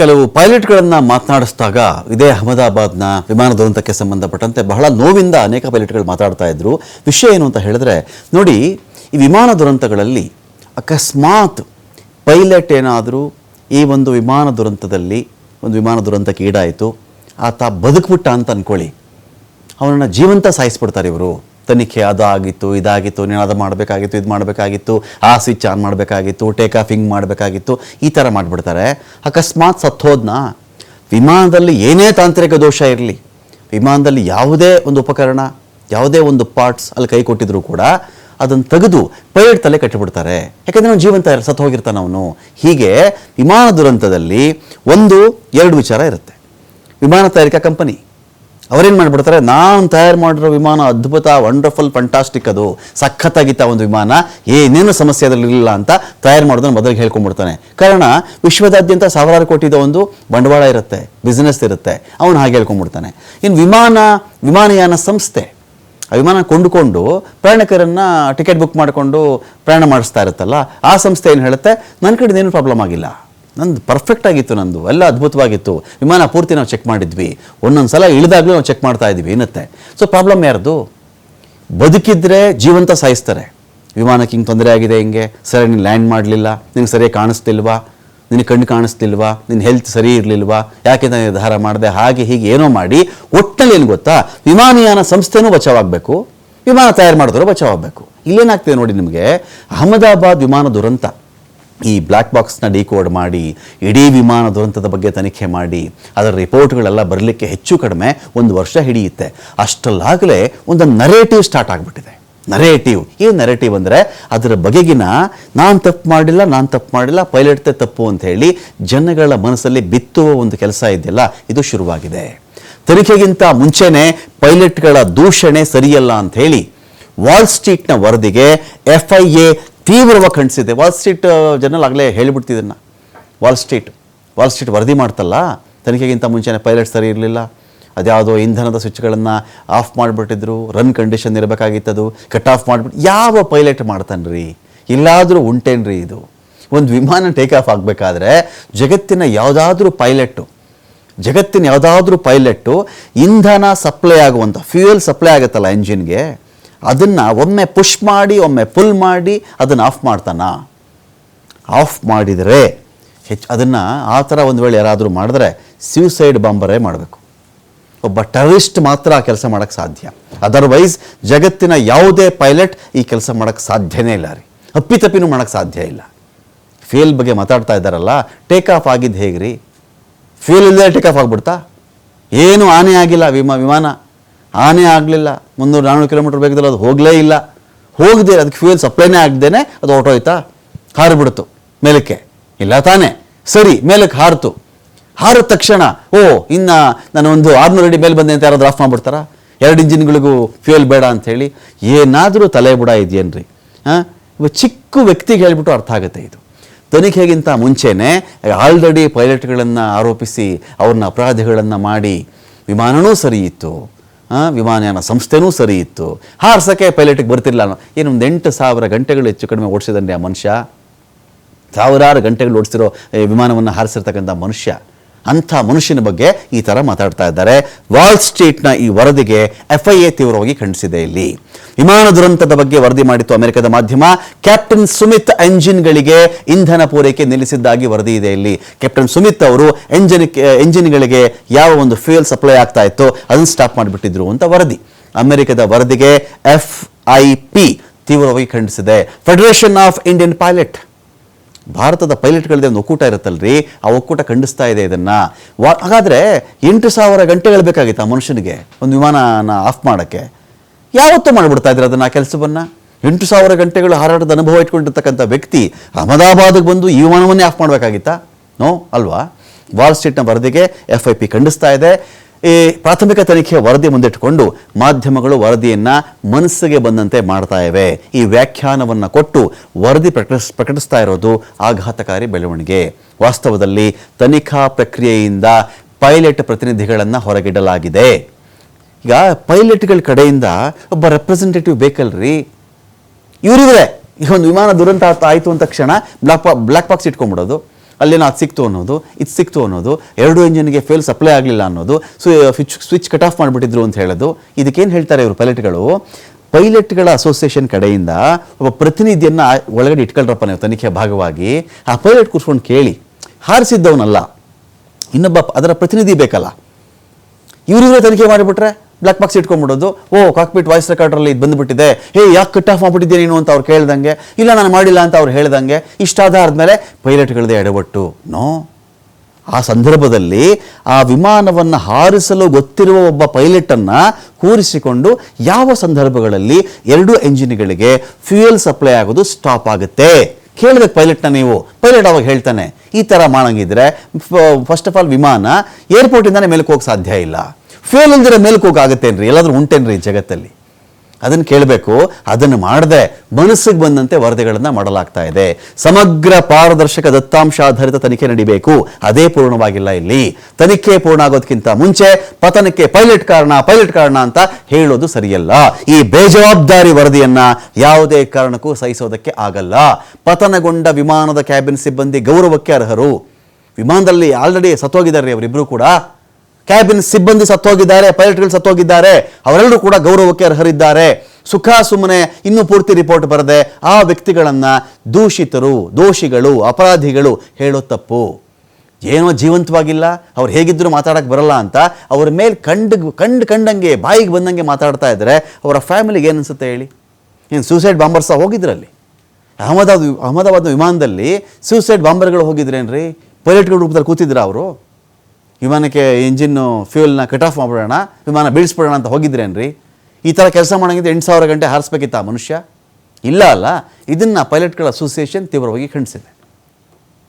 ಕೆಲವು ಪೈಲಟ್ಗಳನ್ನು ಮಾತನಾಡಿಸಿದಾಗ ಇದೇ ಅಹಮದಾಬಾದ್ನ ವಿಮಾನ ದುರಂತಕ್ಕೆ ಸಂಬಂಧಪಟ್ಟಂತೆ ಬಹಳ ನೋವಿಂದ ಅನೇಕ ಪೈಲಟ್ಗಳು ಮಾತಾಡ್ತಾ ಇದ್ರು. ವಿಷಯ ಏನು ಅಂತ ಹೇಳಿದ್ರೆ, ನೋಡಿ, ಈ ವಿಮಾನ ದುರಂತಗಳಲ್ಲಿ ಅಕಸ್ಮಾತ್ ಪೈಲಟ್ ಏನಾದರೂ ಈ ಒಂದು ವಿಮಾನ ದುರಂತದಲ್ಲಿ, ಒಂದು ವಿಮಾನ ದುರಂತಕ್ಕೆ ಈಡಾಯಿತು, ಆತ ಬದುಕ್ಬಿಟ್ಟ ಅಂತ ಅಂದ್ಕೊಳ್ಳಿ ಅವನನ್ನು ಜೀವಂತ ಸಾಯಿಸ್ಬಿಡ್ತಾರೆ ಇವರು. ತನಿಖೆ ಅದಾಗಿತ್ತು, ಇದಾಗಿತ್ತು, ನೀನು ಅದು ಮಾಡಬೇಕಾಗಿತ್ತು, ಇದು ಮಾಡಬೇಕಾಗಿತ್ತು, ಆ ಸ್ವಿಚ್ ಆನ್ ಮಾಡಬೇಕಾಗಿತ್ತು ಟೇಕ್ ಆಫ್ ಹಿಂಗೆ ಮಾಡಬೇಕಾಗಿತ್ತು, ಈ ಥರ ಮಾಡಿಬಿಡ್ತಾರೆ. ಅಕಸ್ಮಾತ್ ಸತ್ತೋದ್ನ? ವಿಮಾನದಲ್ಲಿ ಏನೇ ತಾಂತ್ರಿಕ ದೋಷ ಇರಲಿ, ವಿಮಾನದಲ್ಲಿ ಯಾವುದೇ ಒಂದು ಉಪಕರಣ, ಯಾವುದೇ ಒಂದು ಪಾರ್ಟ್ಸ್ ಅಲ್ಲಿ ಕೈ ಕೊಟ್ಟಿದ್ರು ಕೂಡ ಅದನ್ನು ತೆಗೆದು ಪೈಲಟ್ ತಲೆ ಕಟ್ಟಿಬಿಡ್ತಾರೆ. ಯಾಕಂದರೆ ಅವನು ಜೀವಂತ ಸತ್ತು ಹೋಗಿರ್ತಾನೆ ಅವನು. ಹೀಗೆ ವಿಮಾನ ದುರಂತದಲ್ಲಿ ಒಂದು, ಎರಡು ವಿಚಾರ ಇರುತ್ತೆ. ವಿಮಾನ ತಯಾರಿಕಾ ಕಂಪನಿ ಅವರೇನು ಮಾಡಿಬಿಡ್ತಾರೆ, ನಾನು ತಯಾರು ಮಾಡಿರೋ ವಿಮಾನ ಅದ್ಭುತ ವಂಡರ್ಫುಲ್ ಫಂಟಾಸ್ಟಿಕ್ ಅದು. ಸಖತ್ತಾಗಿತ್ತ ಒಂದು ವಿಮಾನ. ಏನೇನು ಸಮಸ್ಯೆ ಅದರಲ್ಲಿ ಇರಲಿಲ್ಲ ಅಂತ ತಯಾರು ಮಾಡೋದನ್ನು ಮೊದಲಿಗೆ ಹೇಳ್ಕೊಂಡ್ಬಿಡ್ತಾನೆ. ಕಾರಣ, ವಿಶ್ವದಾದ್ಯಂತ ಸಾವಿರಾರು ಕೋಟಿದ ಒಂದು ಬಂಡವಾಳ ಇರುತ್ತೆ ಬಿಸ್ನೆಸ್ ಇರುತ್ತೆ. ಅವನು ಹಾಗೆ ಹೇಳ್ಕೊಂಡ್ಬಿಡ್ತಾನೆ. ಇನ್ನು ವಿಮಾನ, ವಿಮಾನಯಾನ ಸಂಸ್ಥೆ, ಆ ವಿಮಾನ ಕೊಂಡುಕೊಂಡು ಪ್ರಯಾಣಿಕರನ್ನು ಟಿಕೆಟ್ ಬುಕ್ ಮಾಡಿಕೊಂಡು ಪ್ರಯಾಣ ಮಾಡಿಸ್ತಾ ಇರುತ್ತಲ್ಲ, ಆ ಸಂಸ್ಥೆ ಏನು ಹೇಳುತ್ತೆ ನನ್ನ ಕಡೆ ಏನು ಪ್ರಾಬ್ಲಮ್ ಆಗಿಲ್ಲ. ನಂದು ಪರ್ಫೆಕ್ಟ್ ಆಗಿತ್ತು ನಂದು, ಎಲ್ಲ ಅದ್ಭುತವಾಗಿತ್ತು. ವಿಮಾನ ಪೂರ್ತಿ ನಾವು ಚೆಕ್ ಮಾಡಿದ್ವಿ. ಒಂದೊಂದು ಸಲ ಇಳಿದಾಗಲೂ ನಾವು ಚೆಕ್ ಮಾಡ್ತಾ ಇದ್ವಿ, ಏನತ್ತೆ? ಸೊ ಪ್ರಾಬ್ಲಮ್ ಯಾರ್ದು? ಬದುಕಿದ್ರೆ ಜೀವಂತ ಸಾಯಿಸ್ತಾರೆ. ವಿಮಾನಕ್ಕೆ ಹಿಂಗೆ ತೊಂದರೆ ಆಗಿದೆ ಹಿಂಗೆ? ಸರಿ, ನೀನು ಲ್ಯಾಂಡ್ ಮಾಡಲಿಲ್ಲ ನಿನಗೆ ಸರಿಯಾಗಿ ಕಾಣಿಸ್ತಿಲ್ವಾ? ನಿನಗೆ ಕಣ್ಣು ಕಾಣಿಸ್ತಿಲ್ವಾ? ನಿನ್ನ ಹೆಲ್ತ್ ಸರಿ ಇರಲಿಲ್ವಾ? ಯಾಕೆ ನಾನು ನಿರ್ಧಾರ ಮಾಡಿದೆ? ಹಾಗೆ ಹೀಗೆ ಏನೋ ಮಾಡಿ ಒಟ್ಟಲ್ಲಿ ಏನು ಗೊತ್ತಾ? ವಿಮಾನಯಾನ ಸಂಸ್ಥೆನೂ ಬಚಾವಾಗಬೇಕು. ವಿಮಾನ ತಯಾರು ಮಾಡಿದ್ರು ಬಚಾವಾಗಬೇಕು. ಇಲ್ಲೇನಾಗ್ತದೆ ನೋಡಿ ನಿಮಗೆ? ಅಹಮದಾಬಾದ್ ವಿಮಾನ ದುರಂತ. ಈ ಬ್ಲ್ಯಾಕ್ ಬಾಕ್ಸ್ನ ಡಿಕೋಡ್ ಮಾಡಿ, ಇಡೀ ವಿಮಾನ ದುರಂತದ ಬಗ್ಗೆ ತನಿಖೆ ಮಾಡಿ, ಅದರ ರಿಪೋರ್ಟ್ಗಳೆಲ್ಲ ಬರಲಿಕ್ಕೆ ಹೆಚ್ಚು ಕಡಿಮೆ ಒಂದು ವರ್ಷ ಹಿಡಿಯುತ್ತೆ. ಅಷ್ಟಲ್ಲಾಗಲೇ ಒಂದು ನರೇಟಿವ್ ಸ್ಟಾರ್ಟ್ ಆಗಿಬಿಟ್ಟಿದೆ. ನರೇಟಿವ್ ಈ ನರೇಟಿವ್ ಅಂದರೆ, ಅದರ ಬಗೆಗಿನ ನಾನು ತಪ್ಪು ಮಾಡಿಲ್ಲ, ನಾನು ತಪ್ಪು ಮಾಡಿಲ್ಲ ಪೈಲಟ್ತೆ ತಪ್ಪು ಅಂತ ಹೇಳಿ ಜನಗಳ ಮನಸ್ಸಲ್ಲಿ ಬಿತ್ತುವ ಒಂದು ಕೆಲಸ ಇದೆಯಲ್ಲ, ಇದು ಶುರುವಾಗಿದೆ. ತನಿಖೆಗಿಂತ ಮುಂಚೆನೇ ಪೈಲಟ್ಗಳ ದೂಷಣೆ ಸರಿಯಲ್ಲ ಅಂತ ಹೇಳಿ ವಾಲ್ ಸ್ಟ್ರೀಟ್ನ ವರದಿಗೆ ಎಫ್ ಐ ಎ ತೀವ್ರವಾಗಿ ಖಂಡಿಸಿದೆ. ವಾಲ್ ಸ್ಟ್ರೀಟ್ ಜರ್ನಲ್ ಆಗಲೇ ಹೇಳಿಬಿಡ್ತಿದ್ದನ್ನು ವಾಲ್ ಸ್ಟ್ರೀಟ್ ವಾಲ್ ಸ್ಟ್ರೀಟ್ ವರದಿ ಮಾಡ್ತಲ್ಲ, ತನಿಖೆಗಿಂತ ಮುಂಚೆನೇ ಪೈಲಟ್ ಸರಿ ಇರಲಿಲ್ಲ. ಅದ್ಯಾವುದೋ ಇಂಧನದ ಸ್ವಿಚ್ಗಳನ್ನು ಆಫ್ ಮಾಡಿಬಿಟ್ಟಿದ್ರು ರನ್ ಕಂಡೀಷನ್ ಇರಬೇಕಾಗಿತ್ತದು ಕಟ್ ಆಫ್ ಮಾಡಿಬಿಟ್ಟು ಯಾವ ಪೈಲಟ್ ಮಾಡ್ತಾನ್ರಿ? ಇಲ್ಲಾದರೂ ಉಂಟೇನ್ರಿ ಇದು. ಒಂದು ವಿಮಾನ ಟೇಕ್ ಆಫ್ ಆಗಬೇಕಾದ್ರೆ ಜಗತ್ತಿನ ಯಾವುದಾದ್ರೂ ಪೈಲಟ್ಟು ಜಗತ್ತಿನ ಯಾವುದಾದ್ರೂ ಪೈಲಟ್ಟು ಇಂಧನ ಸಪ್ಲೈ ಆಗುವಂಥ ಫ್ಯೂಯಲ್ ಸಪ್ಲೈ ಆಗುತ್ತಲ್ಲ ಎಂಜಿನ್ಗೆ ಅದನ್ನು ಒಮ್ಮೆ ಪುಷ್ ಮಾಡಿ, ಒಮ್ಮೆ ಪುಲ್ ಮಾಡಿ, ಅದನ್ನು ಆಫ್ ಮಾಡ್ತಾನ? ಆಫ್ ಮಾಡಿದರೆ ಹೆಚ್ಚು ಅದನ್ನು ಆ ಥರ ಒಂದು ವೇಳೆ ಯಾರಾದರೂ ಮಾಡಿದ್ರೆ ಸ್ಯೂಸೈಡ್ ಬಾಂಬರೇ ಮಾಡಬೇಕು. ಒಬ್ಬ ಟೆರರಿಸ್ಟ್ ಮಾತ್ರ ಆ ಕೆಲಸ ಮಾಡೋಕ್ಕೆ ಸಾಧ್ಯ. ಅದರ್ವೈಸ್ ಜಗತ್ತಿನ ಯಾವುದೇ ಪೈಲಟ್ ಈ ಕೆಲಸ ಮಾಡೋಕ್ಕೆ ಸಾಧ್ಯನೇ ಇಲ್ಲ ರೀ. ಅಪ್ಪಿತಪ್ಪಿನೂ ಮಾಡೋಕ್ಕೆ ಸಾಧ್ಯ ಇಲ್ಲ. ಫೇಲ್ ಬಗ್ಗೆ ಮಾತಾಡ್ತಾ ಇದ್ದಾರಲ್ಲ ಟೇಕ್ ಆಫ್ ಆಗಿದ್ದು ಹೇಗೆ ರೀ ಫೇಲ್ ಇಲ್ಲದೆ ಟೇಕ್ ಆಫ್ ಆಗ್ಬಿಡ್ತಾ? ಏನು ಆನೆ ಆಗಿಲ್ಲ ವಿಮಾ ವಿಮಾನ. ಆನೆ ಆಗಲಿಲ್ಲ ಮುನ್ನೂರು ನಾನ್ನೂರು ಕಿಲೋಮೀಟರ್ ಬೇಕಿದ್ರೆ ಅದು ಹೋಗಲೇ ಇಲ್ಲ. ಹೋಗದೆ ಅದಕ್ಕೆ ಫ್ಯೂಯಲ್ ಸಪ್ಲೈನೇ ಆಗದೇನೆ ಅದು ಹೊರಟೋಯ್ತಾ? ಹಾರಿಬಿಡ್ತು ಮೇಲಕ್ಕೆ. ಇಲ್ಲ ತಾನೇ. ಸರಿ ಮೇಲಕ್ಕೆ ಹಾರಿತು. ಹಾರಿದ ತಕ್ಷಣ ಓ ಇನ್ನು ನಾನು ಒಂದು ಆರುನೂರು ಅಡಿ ಮೇಲೆ ಬಂದೆ ಅಂತ ಯಾರಾದ್ರೂ ಆಫ್ ಮಾಡಿಬಿಡ್ತಾರಾ? ಎರಡು ಇಂಜಿನ್ಗಳಿಗೂ ಫ್ಯೂಯಲ್ ಬೇಡ ಅಂಥೇಳಿ ಏನಾದರೂ ತಲೆ ಬುಡ ಇದೆಯೇನ್ರಿ? ಹಾಂ ಚಿಕ್ಕ ವ್ಯಕ್ತಿಗೆ ಹೇಳಿಬಿಟ್ಟು ಅರ್ಥ ಆಗುತ್ತೆ ಇದು. ತನಿಖೆಗಿಂತ ಮುಂಚೆನೇ ಆಲ್ರೆಡಿ ಪೈಲಟ್ಗಳನ್ನು ಆರೋಪಿಸಿ ಅವ್ರನ್ನ ಅಪರಾಧಿಗಳನ್ನು ಮಾಡಿ ವಿಮಾನನೂ ಸರಿ ಇತ್ತು. ಆ, ವಿಮಾನಯಾನ ಸಂಸ್ಥೆನೂ ಸರಿ ಇತ್ತು. ಹಾರ್ಸೋಕ್ಕೆ ಪೈಲಟ್ಗೆ ಬರ್ತಿರಲಿಲ್ಲ ನಾನು ಏನು ಒಂದು ಎಂಟು ಸಾವಿರ ಗಂಟೆಗಳು ಹೆಚ್ಚು ಕಡಿಮೆ ಓಡಿಸಿದಂಡೆ ಆ ಮನುಷ್ಯ? ಸಾವಿರಾರು ಗಂಟೆಗಳು ಓಡಿಸಿರೋ ವಿಮಾನವನ್ನು ಹಾರಿಸಿರ್ತಕ್ಕಂಥ ಮನುಷ್ಯ. ಅಂಥ ಮನುಷ್ಯನ ಬಗ್ಗೆ ಈ ಥರ ಮಾತಾಡ್ತಾ ಇದ್ದಾರೆ. ವಾಲ್ ಸ್ಟ್ರೀಟ್ನ ಈ ವರದಿಗೆ ಎಫ್ ಐ ಎ ತೀವ್ರವಾಗಿ ಖಂಡಿಸಿದೆ ಇಲ್ಲಿ. ವಿಮಾನ ದುರಂತದ ಬಗ್ಗೆ ವರದಿ ಮಾಡಿತ್ತು ಅಮೆರಿಕದ ಮಾಧ್ಯಮ. ಕ್ಯಾಪ್ಟನ್ ಸುಮಿತ್ ಎಂಜಿನ್ಗಳಿಗೆ ಇಂಧನ ಪೂರೈಕೆ ನಿಲ್ಲಿಸಿದ್ದಾಗಿ ವರದಿ ಇದೆ ಇಲ್ಲಿ. ಕ್ಯಾಪ್ಟನ್ ಸುಮಿತ್ ಅವರು ಎಂಜಿನ್ ಎಂಜಿನ್ಗಳಿಗೆ ಯಾವ ಒಂದು ಫ್ಯೂಯಲ್ ಸಪ್ಲೈ ಆಗ್ತಾ ಇತ್ತು, ಅದನ್ನು ಸ್ಟಾಪ್ ಮಾಡಿಬಿಟ್ಟಿದ್ರು ಅಂತ ವರದಿ. ಅಮೆರಿಕದ ವರದಿಗೆ ಎಫ್ ಐ ಪಿ ತೀವ್ರವಾಗಿ ಖಂಡಿಸಿದೆ. ಫೆಡರೇಷನ್ ಆಫ್ ಇಂಡಿಯನ್ ಪೈಲಟ್ ಭಾರತದ ಪೈಲಟ್ಗಳದೇ ಒಂದು ಒಕ್ಕೂಟ ಇರುತ್ತಲ್ರಿ? ಆ ಒಕ್ಕೂಟ ಖಂಡಿಸ್ತಾ ಇದೆ ಇದನ್ನು. ವಾ ಹಾಗಾದ್ರೆ ಎಂಟು ಸಾವಿರ ಗಂಟೆಗಳು ಬೇಕಾಗಿತ್ತು ಆ ಮನುಷ್ಯನಿಗೆ ಒಂದು ವಿಮಾನನ ಆಫ್ ಮಾಡೋಕ್ಕೆ? ಯಾವತ್ತೂ ಮಾಡಿಬಿಡ್ತಾ ಇದ್ರೆ ಅದನ್ನು ಆ ಕೆಲಸವನ್ನು? ಎಂಟು ಸಾವಿರ ಗಂಟೆಗಳು ಹಾರಾಟದ ಅನುಭವ ಇಟ್ಕೊಂಡಿರ್ತಕ್ಕಂಥ ವ್ಯಕ್ತಿ ಅಹಮದಾಬಾದ್ಗೆ ಬಂದು ಈ ವಿಮಾನವನ್ನೇ ಆಫ್ ಮಾಡಬೇಕಾಗಿತ್ತಾ? ನೋ, ಅಲ್ವಾ? ವಾಲ್ ಸ್ಟ್ರೀಟ್ನ ವರದಿಗೆ ಎಫ್ ಐ ಪಿ ಖಂಡಿಸ್ತಾ ಇದೆ. ಈ ಪ್ರಾಥಮಿಕ ತನಿಖೆಯ ವರದಿ ಮುಂದಿಟ್ಟುಕೊಂಡು ಮಾಧ್ಯಮಗಳು ವರದಿಯನ್ನು ಮನಸ್ಸಿಗೆ ಬಂದಂತೆ ಮಾಡ್ತಾ ಇವೆ. ಈ ವ್ಯಾಖ್ಯಾನವನ್ನು ಕೊಟ್ಟು ವರದಿ ಪ್ರಕಟಿಸ್, ಪ್ರಕಟಿಸ್ತಾ ಇರೋದು ಆಘಾತಕಾರಿ ಬೆಳವಣಿಗೆ. ವಾಸ್ತವದಲ್ಲಿ ತನಿಖಾ ಪ್ರಕ್ರಿಯೆಯಿಂದ ಪೈಲಟ್ ಪ್ರತಿನಿಧಿಗಳನ್ನು ಹೊರಗಿಡಲಾಗಿದೆ. ಈಗ ಪೈಲಟ್ಗಳ ಕಡೆಯಿಂದ ಒಬ್ಬ ರೆಪ್ರೆಸೆಂಟೇಟಿವ್ ಬೇಕಲ್ರಿ ಇವರಿವರೇ. ಈಗ ಒಂದು ವಿಮಾನ ದುರಂತ ಆಯಿತು ಅಂತ ಕ್ಷಣ ಬ್ಲಾಕ್ ಬ್ಲಾಕ್ ಪಾ ಬ್ಲ್ಯಾಕ್ ಬಾಕ್ಸ್ ಇಟ್ಕೊಂಡ್ಬಿಡೋದು. ಅಲ್ಲೇನೋ ಅದು ಸಿಕ್ತು ಅನ್ನೋದು, ಇದು ಸಿಕ್ತು ಅನ್ನೋದು, ಎರಡು ಇಂಜಿನ್ಗೆ ಫೇಲ್ ಸಪ್ಲೈ ಆಗಲಿಲ್ಲ ಅನ್ನೋದು so switch switch cut off ಮಾಡಿಬಿಟ್ಟಿದ್ರು ಅಂತ ಹೇಳೋದು. ಇದಕ್ಕೇನು ಹೇಳ್ತಾರೆ ಇವರು ಪೈಲಟ್ಗಳು ಪೈಲಟ್ಗಳ ಅಸೋಸಿಯೇಷನ್ ಕಡೆಯಿಂದ ಒಬ್ಬ ಪ್ರತಿನಿಧಿಯನ್ನು ಒಳಗಡೆ ಇಟ್ಕೊಳ್ರಪ್ಪ ನೀವು ತನಿಖೆಯ ಭಾಗವಾಗಿ ಆ ಪೈಲಟ್ ಕೂರ್ಸ್ಕೊಂಡು ಕೇಳಿ, ಹಾರಿಸಿದ್ದವನಲ್ಲ, ಇನ್ನೊಬ್ಬ ಅದರ ಪ್ರತಿನಿಧಿ ಬೇಕಲ್ಲ ಇವರಿವರೇ ತನಿಖೆ ಮಾಡಿಬಿಟ್ರೆ? ಬ್ಲಾಕ್ ಬಾಕ್ಸ್ ಇಟ್ಕೊಂಡ್ಬಿಡೋದು, ಓ ಕಾಕ್ಪಿಟ್ ವಾಯ್ಸ್ ರೆಕಾರ್ಡ್ರಲ್ಲಿ ಇದು ಬಂದುಬಿಟ್ಟಿದೆ. ಹೇ, ಯಾಕೆ ಕಟ್ ಆಫ್ ಮಾಡಿಬಿಟ್ಟಿದ್ದೆ ನೀನು ಅಂತ ಅವ್ರು ಕೇಳ್ದಂಗೆ, ಇಲ್ಲ ನಾನು ಮಾಡಿಲ್ಲ ಅಂತ ಅವ್ರು ಹೇಳ್ದಂಗೆ ಇಷ್ಟಾದ ಆದಮೇಲೆ ಪೈಲಟ್ಗಳದೇ ಎಡವಟ್ಟು. ನೋ. ಆ ಸಂದರ್ಭದಲ್ಲಿ ಆ ವಿಮಾನವನ್ನು ಹಾರಿಸಲು ಗೊತ್ತಿರುವ ಒಬ್ಬ ಪೈಲಟನ್ನು ಕೂರಿಸಿಕೊಂಡು ಯಾವ ಸಂದರ್ಭಗಳಲ್ಲಿ ಎರಡು ಎಂಜಿನ್ಗಳಿಗೆ ಫ್ಯೂಯಲ್ ಸಪ್ಲೈ ಆಗೋದು ಸ್ಟಾಪ್ ಆಗುತ್ತೆ? ಕೇಳಬೇಕು ಪೈಲಟ್ನ ನೀವು. ಪೈಲಟ್ ಅವಾಗ ಹೇಳ್ತಾನೆ, ಈ ಥರ ಮಾಡಂಗಿದ್ರೆ ಫಸ್ಟ್ ಆಫ್ ಆಲ್ ವಿಮಾನ ಏರ್ಪೋರ್ಟಿಂದಾನೇ ಮೇಲಕ್ಕೆ ಹೋಗಕ್ಕೆ ಸಾಧ್ಯ ಇಲ್ಲ. ಫ್ಯೂಯಲ್ ಅಂದರೆ ಮೇಲಕ್ಕೆ ಎಲ್ಲಾದರೂ ಉಂಟೇನ್ರಿ ಜಗತ್ತಲ್ಲಿ? ಅದನ್ನು ಕೇಳಬೇಕು, ಅದನ್ನು ಮಾಡದೆ ಮನಸ್ಸಿಗೆ ಬಂದಂತೆ ವರದಿಗಳನ್ನು ಮಾಡಲಾಗ್ತಾ ಇದೆ. ಸಮಗ್ರ ಪಾರದರ್ಶಕ ದತ್ತಾಂಶಾಧಾರಿತ ತನಿಖೆ ನಡಿಬೇಕು. ಅದೇ ಪೂರ್ಣವಾಗಿಲ್ಲ ಇಲ್ಲಿ. ತನಿಖೆ ಪೂರ್ಣ ಆಗೋದಕ್ಕಿಂತ ಮುಂಚೆ ಪತನಕ್ಕೆ ಪೈಲಟ್ ಕಾರಣ ಪೈಲಟ್ ಕಾರಣ ಅಂತ ಹೇಳೋದು ಸರಿಯಲ್ಲ. ಈ ಬೇಜವಾಬ್ದಾರಿ ವರದಿಯನ್ನು ಯಾವುದೇ ಕಾರಣಕ್ಕೂ ಸಹಿಸೋದಕ್ಕೆ ಆಗಲ್ಲ. ಪತನಗೊಂಡ ವಿಮಾನದ ಕ್ಯಾಬಿನ್ ಸಿಬ್ಬಂದಿ ಗೌರವಕ್ಕೆ ಅರ್ಹರು. ವಿಮಾನದಲ್ಲಿ ಆಲ್ರೆಡಿ ಸತ್ತೋಗಿದ್ದಾರೆ ಅವರಿಬ್ಬರು ಕೂಡ. ಕ್ಯಾಬಿನ್ ಸಿಬ್ಬಂದಿ ಸತ್ತೋಗಿದ್ದಾರೆ, ಪೈಲಟ್ಗಳು ಸತ್ತೋಗಿದ್ದಾರೆ, ಅವರೆಲ್ಲರೂ ಕೂಡ ಗೌರವಕ್ಕೆ ಅರ್ಹರಿದ್ದಾರೆ. ಸುಖ ಸುಮ್ಮನೆ ಇನ್ನೂ ಪೂರ್ತಿ ರಿಪೋರ್ಟ್ ಬರದೆ ಆ ವ್ಯಕ್ತಿಗಳನ್ನು ದೂಷಿತರು, ದೋಷಿಗಳು, ಅಪರಾಧಿಗಳು ಹೇಳೋ ತಪ್ಪು. ಏನೋ ಜೀವಂತವಾಗಿಲ್ಲ, ಅವ್ರು ಹೇಗಿದ್ದರೂ ಮಾತಾಡಕ್ಕೆ ಬರಲ್ಲ ಅಂತ ಅವ್ರ ಮೇಲೆ ಕಂಡು ಕಂಡು ಕಂಡಂಗೆ, ಬಾಯಿಗೆ ಬಂದಂಗೆ ಮಾತಾಡ್ತಾ ಇದ್ದರೆ ಅವರ ಫ್ಯಾಮಿಲಿಗೆ ಏನು ಅನಿಸುತ್ತೆ ಹೇಳಿ? ಏನು ಸೂಸೈಡ್ ಬಾಂಬರ್ಸ ಹೋಗಿದ್ರಲ್ಲಿ? ಅಹಮದಾಬಾದ್ ಅಹಮದಾಬಾದ್ ವಿಮಾನದಲ್ಲಿ ಸೂಸೈಡ್ ಬಾಂಬರ್ಗಳು ಹೋಗಿದ್ರೇನ್ರಿ? ಪೈಲಟ್ಗಳ ರೂಪದಲ್ಲಿ ಕೂತಿದ್ರ ಅವರು? ವಿಮಾನಕ್ಕೆ ಇಂಜಿನ್ನು ಫ್ಯೂಲ್ನ ಕಟ್ ಆಫ್ ಮಾಡ್ಬಿಡೋಣ, ವಿಮಾನ ಬೀಳಿಸ್ಬಿಡೋಣ ಅಂತ ಹೋಗಿದ್ರೇನ್ರಿ? ಈ ಥರ ಕೆಲಸ ಮಾಡೋಂಗಿದ್ರೆ ಎಂಟು ಸಾವಿರ ಗಂಟೆ ಹಾರಿಸ್ಬೇಕಿತ್ತ ಮನುಷ್ಯ? ಇಲ್ಲ ಅಲ್ಲ, ಇದನ್ನು ಪೈಲಟ್ಗಳ ಅಸೋಸಿಯೇಷನ್ ತೀವ್ರವಾಗಿ ಖಂಡಿಸಿದೆ.